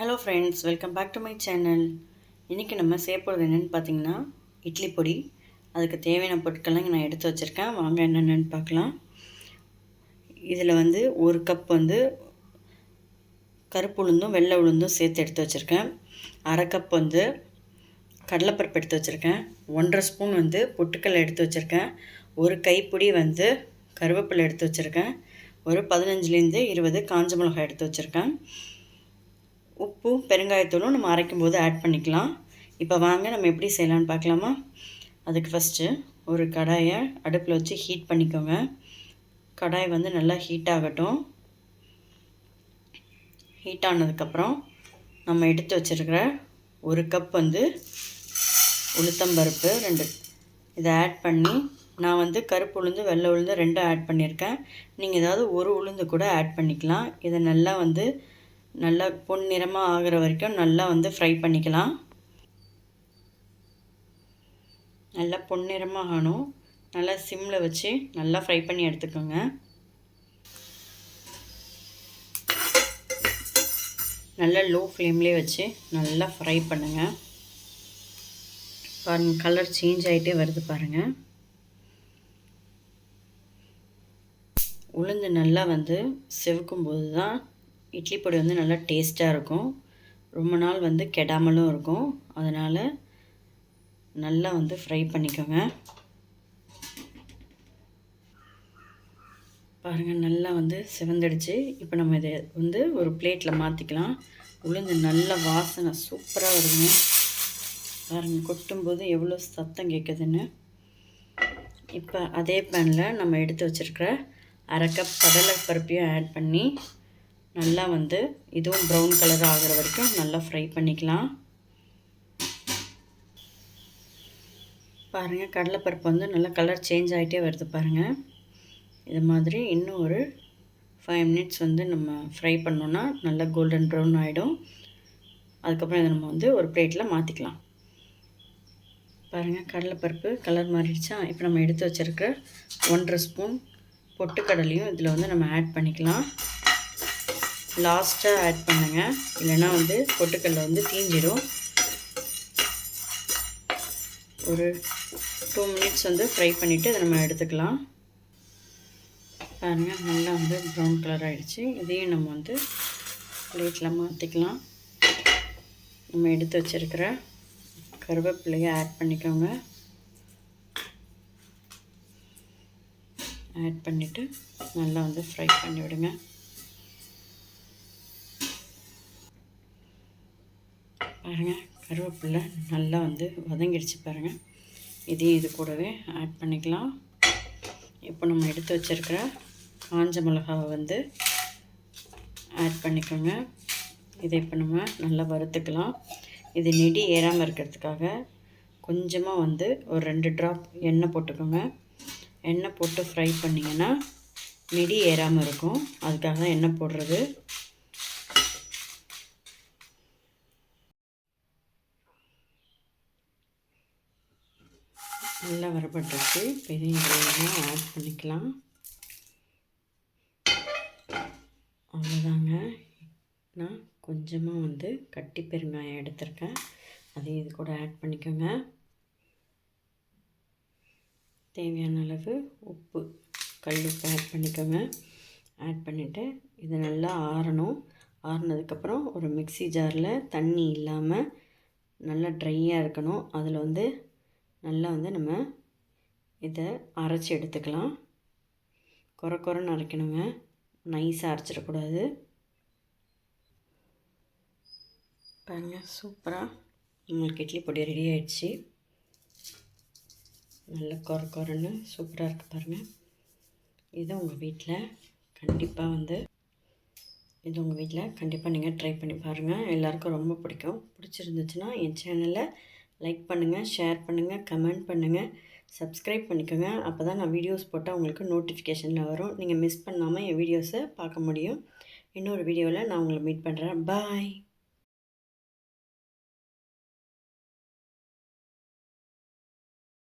Hello friends welcome back to my channel இன்றைக்கி நம்ம செய்ய என்னென்னு பார்த்தீங்கன்னா இட்லி பொடி. அதுக்கு தேவையான பொருட்கள்லாம் இங்கே நான் எடுத்து வச்சுருக்கேன். வாங்க என்னென்னு பார்க்கலாம். இதில் வந்து ஒரு கப் வந்து கருப்பு உளுந்தும் வெள்ளை உளுந்தும் சேர்த்து எடுத்து வச்சுருக்கேன். அரை கப் வந்து கடலைப்பருப்பு எடுத்து வச்சுருக்கேன். ஒன்றரை ஸ்பூன் வந்து பொட்டுக்கல் எடுத்து வச்சுருக்கேன். ஒரு கைப்பிடி வந்து கருவேப்பிலை எடுத்து வச்சுருக்கேன். ஒரு பதினஞ்சுலேருந்து இருபது காஞ்ச மிளகாய் எடுத்து வச்சுருக்கேன். உப்பும் பெருங்காயத்தூளும் நம்ம அரைக்கும் போது ஆட் பண்ணிக்கலாம். இப்போ வாங்க நம்ம எப்படி செய்யலான்னு பார்க்கலாமா? அதுக்கு ஃபஸ்ட்டு ஒரு கடாயை அடுப்பில் வச்சு ஹீட் பண்ணிக்கோங்க. கடாய் வந்து நல்லா ஹீட் ஆகட்டும். ஹீட் ஆனதுக்கப்புறம் நம்ம எடுத்து வச்சுருக்கிற ஒரு கப் வந்து உளுத்தம்பருப்பு ரெண்டு. இதை ஆட் பண்ணி நான் வந்து கருப்பு உளுந்து வெள்ளை உளுந்து ரெண்டும் ஆட் பண்ணியிருக்கேன். நீங்கள் ஏதாவது ஒரு உளுந்து கூட ஆட் பண்ணிக்கலாம். இதை நல்லா வந்து நல்லா பொன் நிறமாக ஆகிற வரைக்கும் நல்லா வந்து ஃப்ரை பண்ணிக்கலாம். நல்லா பொன்னிறமாக ஆகணும். நல்லா சிம்மில் வச்சு நல்லா ஃப்ரை பண்ணி எடுத்துக்கோங்க. நல்லா லோ ஃப்ளேம்லேயே வச்சு நல்லா ஃப்ரை பண்ணுங்கள் பாருங்கள் கலர் சேஞ்ச் ஆகிட்டே வருது பாருங்கள் உளுந்து நல்லா வந்து செவக்கும் போது தான் இட்லி பொடி வந்து நல்லா டேஸ்ட்டாக இருக்கும். ரொம்ப நாள் வந்து கெடாமலும் இருக்கும். அதனால் நல்லா வந்து ஃப்ரை பண்ணிக்கோங்க. பாருங்கள் நல்லா வந்து சிவந்துடுச்சு. இப்போ நம்ம இதை வந்து ஒரு பிளேட்டில் மாற்றிக்கலாம் உளுந்து நல்ல வாசனை சூப்பராக வருங்க. பாருங்கள் கொட்டும்போது எவ்வளோ சத்தம் கேட்குதுன்னு. இப்போ அதே பேனில் நம்ம எடுத்து வச்சுருக்கிற அரை கப் கடலை பருப்பையும் ஆட் பண்ணி நல்லா வந்து இதுவும் ப்ரௌன் கலர் ஆகிற வரைக்கும் நல்லா ஃப்ரை பண்ணிக்கலாம். பாருங்கள் கடலைப்பருப்பு வந்து நல்லா கலர் சேஞ்ச் ஆகிட்டே வருது பாருங்கள் இது மாதிரி இன்னும் ஒரு ஃபைவ் மினிட்ஸ் வந்து நம்ம ஃப்ரை பண்ணோன்னா நல்லா கோல்டன் ப்ரௌன் ஆகிடும் அதுக்கப்புறம் இதை நம்ம வந்து ஒரு பிளேட்டில் மாற்றிக்கலாம் பாருங்கள் கடலைப்பருப்பு கலர் மாறிடுச்சா? இப்போ நம்ம எடுத்து வச்சுருக்க ஒன்றரை ஸ்பூன் பொட்டுக்கடலையும் இதில் வந்து நம்ம ஆட் பண்ணிக்கலாம். லாஸ்ட்டாக ஆட் பண்ணுங்கள் இல்லைன்னா வந்து பொட்டுக்கல்ல வந்து தீஞ்சிடும் ஒரு டூ மினிட்ஸ் வந்து ஃப்ரை பண்ணிவிட்டு அதை நம்ம எடுத்துக்கலாம். பாருங்கள் நல்லா வந்து ப்ரௌன் கலர் ஆகிடுச்சு இதையும் நம்ம வந்து பிளேட்டில் மாற்றிக்கலாம் நம்ம எடுத்து வச்சுருக்கிற கருவேப்பிலையை ஆட் பண்ணிக்கோங்க. ஆட் பண்ணிவிட்டு நல்லா வந்து ஃப்ரை பண்ணி விடுங்க பாருங்கள் கருவேப்பிலை நல்லா வந்து வதங்கிடுச்சு பாருங்கள் இதையும் இது கூடவே ஆட் பண்ணிக்கலாம். இப்போ நம்ம எடுத்து வச்சுருக்கிற காஞ்ச மிளகாவை வந்து ஆட் பண்ணிக்கோங்க. இதை இப்போ நம்ம நல்லா வறுத்துக்கலாம். இது நெடி ஏறாமல் இருக்கிறதுக்காக கொஞ்சமாக வந்து ஒரு ரெண்டு ட்ராப் எண்ணெய் போட்டுக்கோங்க. எண்ணெய் போட்டு ஃப்ரை பண்ணிங்கன்னா நெடி ஏறாமல் இருக்கும். அதுக்காக தான் எண்ணெய் போடுறது. நல்லா வரப்பட்டிருக்கு. பெரிய கிரேவியாக ஆட் பண்ணிக்கலாம். அவ்வளோதாங்க. நான் கொஞ்சமாக வந்து கட்டி பெருங்காயம் எடுத்திருக்கேன். அதையும் இது கூட ஆட் பண்ணிக்கோங்க. தேவையான அளவு உப்பு கல் உப்பு ஆட் பண்ணிக்கோங்க. ஆட் பண்ணிவிட்டு இது நல்லா ஆறணும். ஆறினதுக்கப்புறம் ஒரு மிக்சி ஜாரில் தண்ணி இல்லாமல் நல்லா ட்ரையாக இருக்கணும். அதில் வந்து நல்லா வந்து நம்ம இதை அரைச்சி எடுத்துக்கலாம். குறை குறைன்னு அரைக்கணுங்க. நைஸாக அரைச்சிடக்கூடாது. பாருங்கள் சூப்பராக உங்களுக்கு இட்லி பொடி ரெடி ஆகிடுச்சு நல்ல குறை குறைன்னு சூப்பராக இருக்குது பாருங்கள் இது உங்கள் வீட்டில் கண்டிப்பாக வந்து இது உங்கள் வீட்டில் கண்டிப்பாக நீங்கள் ட்ரை பண்ணி பாருங்கள் எல்லாருக்கும் ரொம்ப பிடிக்கும். பிடிச்சிருந்துச்சுன்னா என் சேனலை லைக் பண்ணுங்கள் ஷேர் பண்ணுங்கள் கமெண்ட் பண்ணுங்கள் சப்ஸ்கிரைப் பண்ணிக்கோங்க. அப்போ தான் நான் வீடியோஸ் போட்டால் உங்களுக்கு நோட்டிஃபிகேஷனில் வரும். நீங்கள் மிஸ் பண்ணாமல் என் வீடியோஸை பார்க்க முடியும். இன்னொரு வீடியோவில் நான் உங்களை மீட் பண்ணுறேன் பாய்